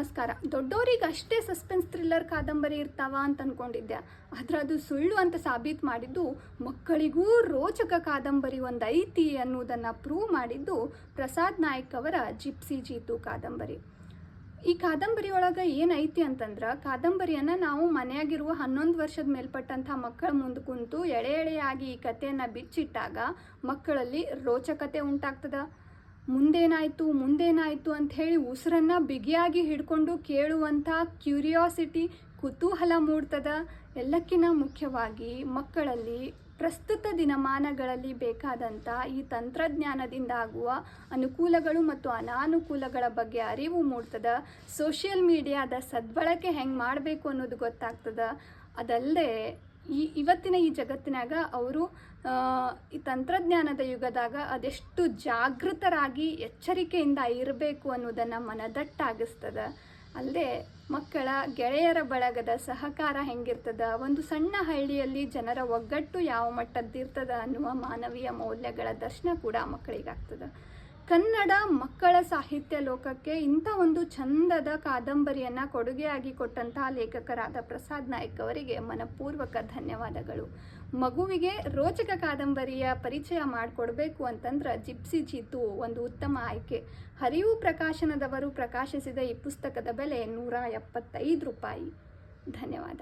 ನಮಸ್ಕಾರ. ದೊಡ್ಡವರಿಗೆ ಅಷ್ಟೇ ಸಸ್ಪೆನ್ಸ್ ಥ್ರಿಲ್ಲರ್ ಕಾದಂಬರಿ ಇರ್ತಾವ ಅಂತ ಅಂದ್ಕೊಂಡಿದ್ದೆ ಆದ್ರೆ ಅದು ಸುಳ್ಳು ಅಂತ ಸಾಬೀತು ಮಾಡಿದ್ದು ಮಕ್ಕಳಿಗೂ ರೋಚಕ ಕಾದಂಬರಿ ಒಂದು ಐತಿ ಅನ್ನೋದನ್ನು ಪ್ರೂವ್ ಮಾಡಿದ್ದು ಪ್ರಸಾದ್ ನಾಯಕ್ ಅವರ ಜಿಪ್ಸಿ ಜೀತು ಕಾದಂಬರಿ. ಈ ಕಾದಂಬರಿ ಒಳಗೆ ಏನೈತಿ ಅಂತಂದ್ರೆ ಕಾದಂಬರಿಯನ್ನು ನಾವು ಮನೆಯಾಗಿರುವ ಹನ್ನೊಂದು ವರ್ಷದ ಮೇಲ್ಪಟ್ಟಂಥ ಮಕ್ಕಳ ಮುಂದೆ ಕುಂತು ಎಳೆ ಎಳೆಯಾಗಿ ಈ ಕಥೆಯನ್ನು ಬಿಚ್ಚಿಟ್ಟಾಗ ಮಕ್ಕಳಲ್ಲಿ ರೋಚಕತೆ ಉಂಟಾಗ್ತದ. ಮುಂದೇನಾಯಿತು ಮುಂದೇನಾಯಿತು ಅಂತ ಹೇಳಿ ಉಸಿರನ್ನು ಬಿಗಿಯಾಗಿ ಹಿಡ್ಕೊಂಡು ಕೇಳುವಂಥ ಕ್ಯೂರಿಯಾಸಿಟಿ ಕುತೂಹಲ ಮೂಡ್ತದ. ಎಲ್ಲಕ್ಕಿಂತ ಮುಖ್ಯವಾಗಿ ಮಕ್ಕಳಲ್ಲಿ ಪ್ರಸ್ತುತ ದಿನಮಾನಗಳಲ್ಲಿ ಬೇಕಾದಂಥ ಈ ತಂತ್ರಜ್ಞಾನದಿಂದ ಆಗುವ ಅನುಕೂಲಗಳು ಮತ್ತು ಅನಾನುಕೂಲಗಳ ಬಗ್ಗೆ ಅರಿವು ಮೂಡ್ತದ. ಸೋಷಿಯಲ್ ಮೀಡಿಯಾದ ಸದ್ಬಳಕೆ ಹೆಂಗೆ ಮಾಡಬೇಕು ಅನ್ನೋದು ಗೊತ್ತಾಗ್ತದ. ಅದಲ್ಲದೆ ಈ ಇವತ್ತಿನ ಈ ಜಗತ್ತಿನಾಗ ಅವರು ಈ ತಂತ್ರಜ್ಞಾನದ ಯುಗದಾಗ ಅದೆಷ್ಟು ಜಾಗೃತರಾಗಿ ಎಚ್ಚರಿಕೆಯಿಂದ ಇರಬೇಕು ಅನ್ನೋದನ್ನು ಮನದಟ್ಟಾಗಿಸ್ತದ. ಅಲ್ಲದೆ ಮಕ್ಕಳ ಗೆಳೆಯರ ಬಳಗದ ಸಹಕಾರ ಹೆಂಗಿರ್ತದ, ಒಂದು ಸಣ್ಣ ಹಳ್ಳಿಯಲ್ಲಿ ಜನರ ಒಗ್ಗಟ್ಟು ಯಾವ ಮಟ್ಟದ್ದಿರ್ತದ ಅನ್ನುವ ಮಾನವೀಯ ಮೌಲ್ಯಗಳ ದರ್ಶನ ಕೂಡ ಮಕ್ಕಳಿಗಾಗ್ತದ. ಕನ್ನಡ ಮಕ್ಕಳ ಸಾಹಿತ್ಯ ಲೋಕಕ್ಕೆ ಇಂಥ ಒಂದು ಚಂದದ ಕಾದಂಬರಿಯನ್ನು ಕೊಡುಗೆಯಾಗಿ ಕೊಟ್ಟಂತಹ ಲೇಖಕರಾದ ಪ್ರಸಾದ್ ನಾಯ್ಕ ಅವರಿಗೆ ಮನಪೂರ್ವಕ ಧನ್ಯವಾದಗಳು. ಮಗುವಿಗೆ ರೋಚಕ ಕಾದಂಬರಿಯ ಪರಿಚಯ ಮಾಡಿಕೊಡ್ಬೇಕು ಅಂತಂದ್ರೆ ಜಿಪ್ಸಿ ಜೀತು ಒಂದು ಉತ್ತಮ ಆಯ್ಕೆ. ಹರಿವು ಪ್ರಕಾಶನದವರು ಪ್ರಕಾಶಿಸಿದ ಈ ಪುಸ್ತಕದ ಬೆಲೆ ನೂರ ಎಪ್ಪತ್ತೈದು ರೂಪಾಯಿ. ಧನ್ಯವಾದ.